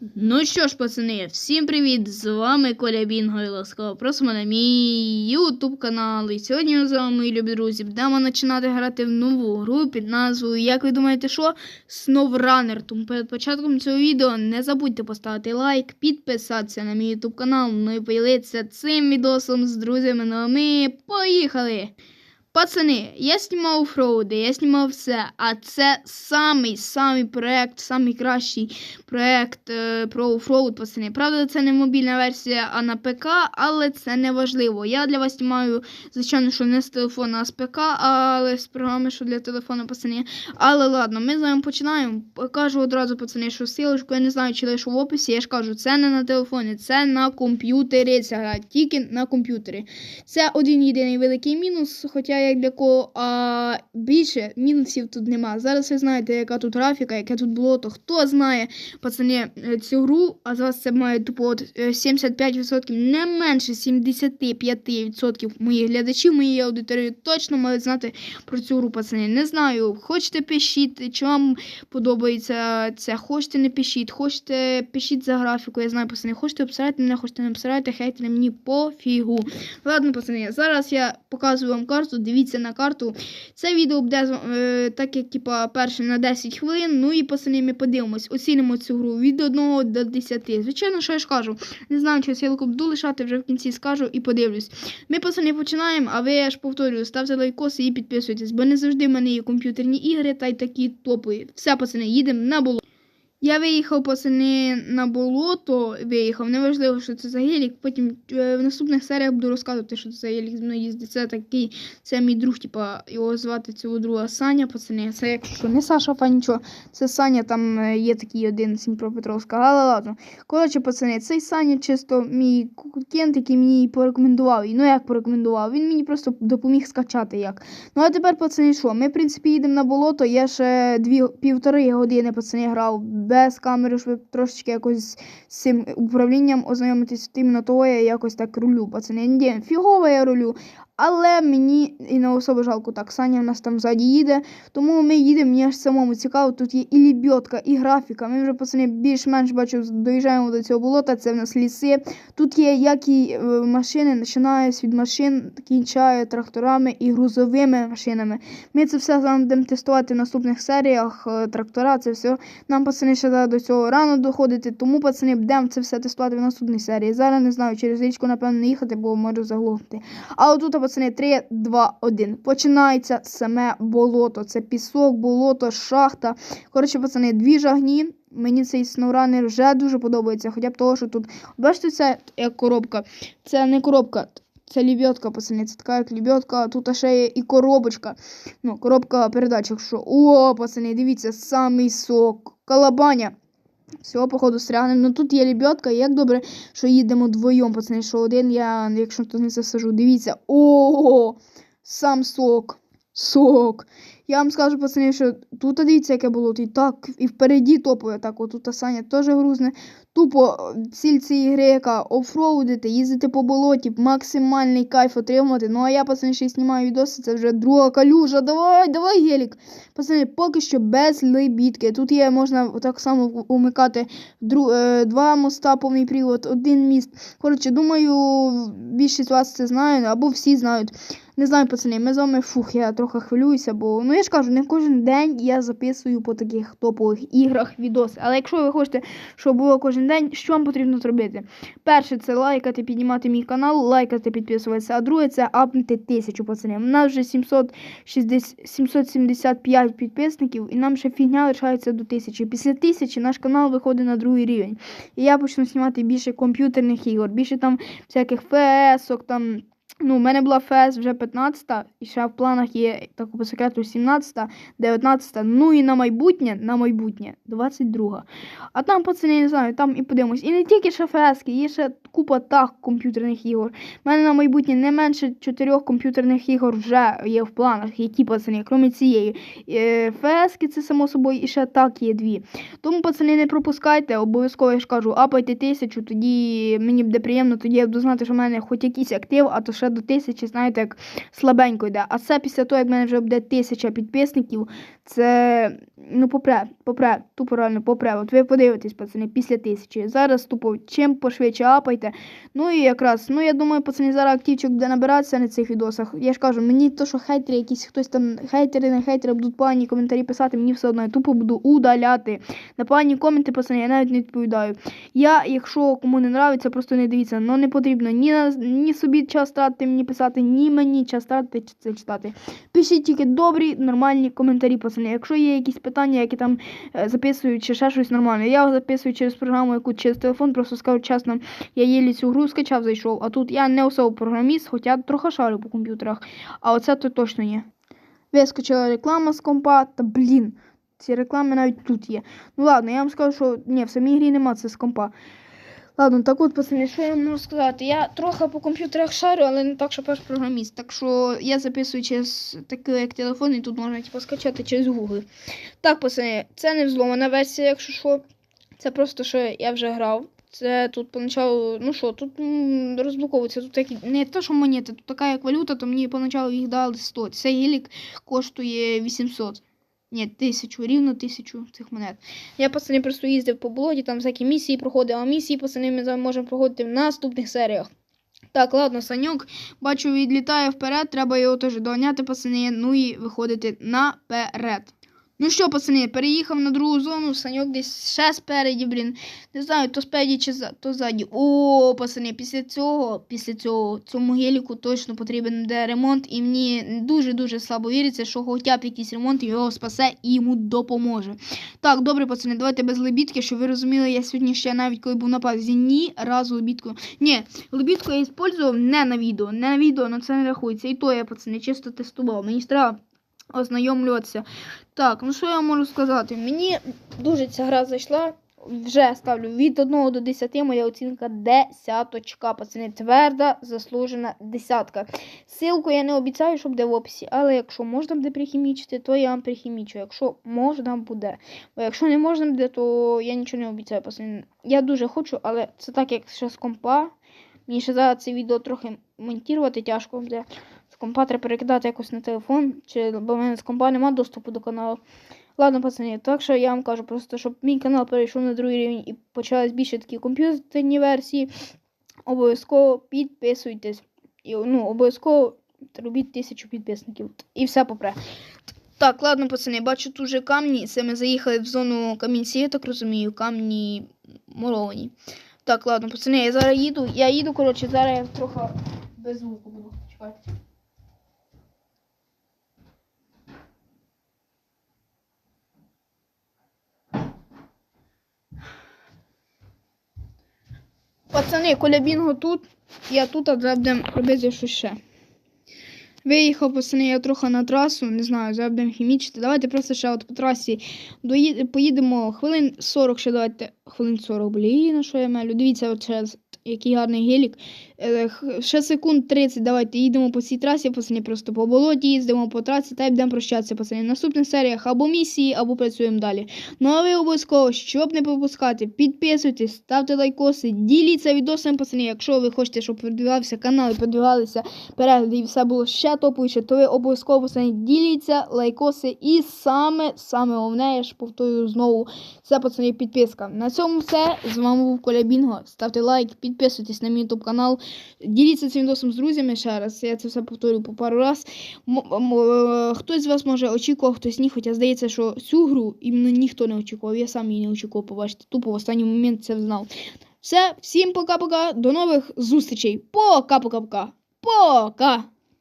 Ну що ж, пацани, всім привіт! З вами Коля Бінго і ласкаво просимо на мій ютуб канал. І сьогодні з вами, мої любі друзі, будемо починати грати в нову гру під назвою, як ви думаєте, що? SnowRunner. Тому перед початком цього відео не забудьте поставити лайк, підписатися на мій ютуб канал, ну і поділитися цим відосом з друзями. Ну а ми поїхали! Пацани, я знімав офроуди, я знімав все, а це самий самий проект, самий кращий проект е, про офроуд, пацани. Правда, це не мобільна версія, а на ПК, але це не важливо. Я для вас знімаю, звичайно, що не з телефона, а з ПК, але з програми, що для телефона, пацани. Але ладно, ми з вами починаємо. Кажу одразу, пацани, що силочку, я не знаю, чи лише в описі. Я ж кажу, це не на телефоні, це на комп'ютері. Гра тільки на комп'ютері. Це один єдиний великий мінус, хоча як для кого а, більше мінусів тут нема. Зараз ви знаєте, яка тут графіка, яке тут болото. Хто знає, пацани, е, цю гру, а зараз це має тупо от е, 75%, не менше 75% моїх глядачів, моєї аудиторії точно мають знати про цю гру, пацани. Не знаю, хочете пишіть, чи вам подобається це, хочете не пишіть, хочете пишіть за графіку, я знаю, пацани, хочете обсирати мене, хочете не обсирати, хейтери мені пофігу. Ладно, пацани, зараз я показую вам карту, дивіться на карту. Це відео буде е, так, як типа перше на 10 хвилин. Ну і пацани, ми подивимось, оцінимо цю гру від 1 до 10. Звичайно, що я ж кажу. Не знаю, чи сілку буду лишати, вже в кінці скажу і подивлюсь. Ми, пацани, починаємо, а ви я ж повторюю, ставте лайкоси і підписуйтесь, бо не завжди в мене є комп'ютерні ігри та й такі топові. Все, пацани, їдемо на болото. Я виїхав пацани на болото, виїхав, неважливо, що це за гелік. Потім е, в наступних серіях буду розказувати, що це за гелік зі мною їздить. Це такий, це мій друг, типа, його звати цього друга Саня, пацани. Це якщо не Саша, фа. Це Саня, там е, є такий один з Дніпропетровська, але ладно. Коротше, пацани, цей Саня чисто мій кент, який мені порекомендував. Ну як порекомендував? Він мені просто допоміг скачати як. Ну а тепер, пацани, що? Ми, в принципі, їдемо на болото. Я ще дві півтори години, пацани, грав без камери, щоб трошечки якось з цим управлінням ознайомитись. Іменно того я якось так рулю, пацани. Ні, фігово я рулю. Але мені і не особо жалко так. Саня в нас там ззаді їде. Тому ми їдемо, мені аж самому цікаво. Тут є і лібьотка, і графіка. Ми вже пацани більш-менш бачу, доїжджаємо до цього болота. Це в нас ліси. Тут є як і е, машини, починає від машин, кінчає тракторами і грузовими машинами. Ми це все з будемо тестувати в наступних серіях. е, Трактора, це все. Нам пацани ще до цього рано доходити. Тому пацани будемо це все тестувати в наступній серії. Зараз не знаю, через річку, напевно, не їхати, бо можу заглохнути. А отут, пацани, 3, 2, 1. Починається саме болото. Це пісок, болото, шахта. Коротше, пацани, дві жагні. Мені цей сноуранер вже дуже подобається. Хоча б того, що тут. Бачите, це як коробка. Це не коробка. Це лебедка, пацани, це така як лебедка, а тут ще є і коробочка. Ну, коробка передач, якщо. О, пацани, дивіться, самий сок. Калабаня. Всього, походу, стрягнемо. Ну тут є лебедка, як добре, що їдемо вдвоєм, пацани, що один я, якщо хтось не засажу. Дивіться. О, сам сок. Сок. Я вам скажу, пацани, що тут дивіться, яке було. І так, і впереді топове. Так, от тут Саня теж грузне. Тупо ціль цієї гри, яка офроудити, їздити по болоті, максимальний кайф отримувати. Ну а я, пацани, ще й знімаю відоси, це вже друга калюжа. Давай, давай, гелік. Пацани, поки що без лебідки. Тут є, можна так само умикати дру, е, два моста, повний привод, один міст. Коротше, думаю, більшість вас це знає, або всі знають. Не знаю, пацани, ми з вами фух, я трохи хвилююся, бо ну я ж кажу, не кожен день я записую по таких топових іграх відоси. Але якщо ви хочете, щоб було кожен день, що вам потрібно зробити? Перше, це лайкати, піднімати мій канал, лайкати, підписуватися. А друге, це апнути тисячу пацанів. У нас вже 760, 775 підписників, і нам ще фігня лишається до тисячі. Після тисячі наш канал виходить на другий рівень. І я почну знімати більше комп'ютерних ігор, більше там всяких ФС-ок, там. Ну, у мене була ФС вже 15-та, і ще в планах є так по секрету 17-та, 19-та, ну і на майбутнє, на майбутнє, 22-га. А там, пацани, не знаю, там і подивимось. І не тільки ще ФС, є ще купа так комп'ютерних ігор. У мене на майбутнє не менше чотирьох комп'ютерних ігор вже є в планах, які пацани, крім цієї. Е, ФС це само собою і ще так є дві. Тому, пацани, не пропускайте, обов'язково я ж кажу, апайте тисячу, тоді мені буде приємно, тоді я буду знати, що в мене хоч якийсь актив, а то ще ще до тисячі, знаєте, як слабенько йде. А це після того, як в мене вже буде тисяча підписників, це ну попре, попре, тупо реально попре. От ви подивитесь, пацани, після тисячі. Зараз тупо чим пошвидше апайте. Ну і якраз, ну я думаю, пацани, зараз активчик буде набиратися на цих відосах. Я ж кажу, мені то, що хейтери, якісь хтось там хейтери, не хейтери будуть погані коментарі писати, мені все одно я тупо буду удаляти. На погані коменти, пацани, я навіть не відповідаю. Я, якщо кому не нравиться, просто не дивіться. Ну не потрібно ні, ні собі час тратити мені писати, ні мені час чи це читати. Пишіть тільки добрі, нормальні коментарі, пацани. Якщо є якісь питання, які там е, записують чи ще щось нормальне, я записую через програму, яку через телефон, просто скажу чесно, я єлі цю гру скачав, зайшов, а тут я не особо програміст, хоча трохи шарю по комп'ютерах. А оце то точно є. Вискочила реклама з компа, та блін. Ці реклами навіть тут є. Ну ладно, я вам скажу, що ні, в самій грі нема це з компа. Ладно, так от, пацани, що я можу сказати? Я трохи по комп'ютерах шарю, але не так, що перш програміст. Так що я записую через такий як телефон, і тут можна типу, скачати через Google. Так, пацани, це не взломана версія, якщо що. Це просто що я вже грав. Це тут поначалу, ну що, тут розблоковується. Тут такі, не те, що монети, тут така як валюта, то мені поначалу їх дали 100. Цей гелік коштує 800. Ні, тисячу, рівно тисячу цих монет. Я пацани просто їздив по болоті, там всякі місії проходив, а місії пацани ми можемо проходити в наступних серіях. Так, ладно, Саньок, бачу, відлітає вперед, треба його теж доганяти, пацани, ну і виходити наперед. Ну що, пацани, переїхав на другу зону, Саньок десь ще спереді, блін. Не знаю, то спереді чи за, то ззаді. О, пацани, після цього, після цього, цьому геліку точно потрібен буде ремонт. І мені дуже-дуже слабо віриться, що хоча б якийсь ремонт його спасе і йому допоможе. Так, добре, пацани, давайте без лебідки, щоб ви розуміли, я сьогодні ще навіть коли був на паузі, ні разу лебідку. Ні, лебідку я використовував не на відео. Не на відео, але це не рахується. І то я, пацани, чисто тестував. Мені треба ознайомлюватися. Так, ну що я можу сказати? Мені дуже ця гра зайшла. Вже ставлю від 1 до 10, моя оцінка десяточка. Пацани, тверда, заслужена десятка. Силку я не обіцяю, що буде в описі, але якщо можна буде прихімічити, то я вам прихімічу. Якщо можна буде. Бо якщо не можна буде, то я нічого не обіцяю. Пацани. Я дуже хочу, але це так, як ще з компа. Мені ще зараз це відео трохи монтувати тяжко буде. З компа треба перекидати якось на телефон, чи, бо в мене з компа немає доступу до каналу. Ладно, пацани, так що я вам кажу, просто щоб мій канал перейшов на другий рівень і почались більше такі комп'ютерні версії. Обов'язково підписуйтесь. І, ну, обов'язково робіть тисячу підписників. І все попре. Так, ладно, пацани, бачу тут вже камні. Це ми заїхали в зону камінці, я так розумію, камні муровані. Так, ладно, пацани, я зараз їду. Я їду, коротше, зараз я трохи без звуку буду. Чекайте. Пацани, коли бінго тут, я тут, а будемо робити щось ще. Виїхав, пацани, я трохи на трасу, не знаю, зараз будемо хімічити. Давайте просто ще от по трасі доїд... поїдемо хвилин 40, ще давайте хвилин 40, блін, що я маю. Дивіться, от зараз який гарний гелік. Е, Ще секунд 30, давайте їдемо по цій трасі, пацани, просто по болоті їздимо по трасі та й будемо прощатися, пацани. В наступних серіях або місії, або працюємо далі. Ну а ви обов'язково, щоб не пропускати, підписуйтесь, ставте лайкоси, діліться відосами, пацани. Якщо ви хочете, щоб продвигався канал і продвигалися перегляди і все було ще топовіше, то ви обов'язково пацани, діліться лайкоси. І саме, саме головне, я ж повторюю знову, це пацани підписка. На цьому все. З вами був Коля Бінго. Ставте лайк, підписуйтесь на мій ютуб канал. Діліться цим відосом з друзями ще раз. Я це все повторю по пару раз. Хтось з вас може очікував, хтось ні. Хоча здається, що цю гру іменно ніхто не очікував. Я сам її не очікував побачити. Тупо в останній момент це знав. Все, всім пока-пока. До нових зустрічей. Пока-пока-пока. Пока!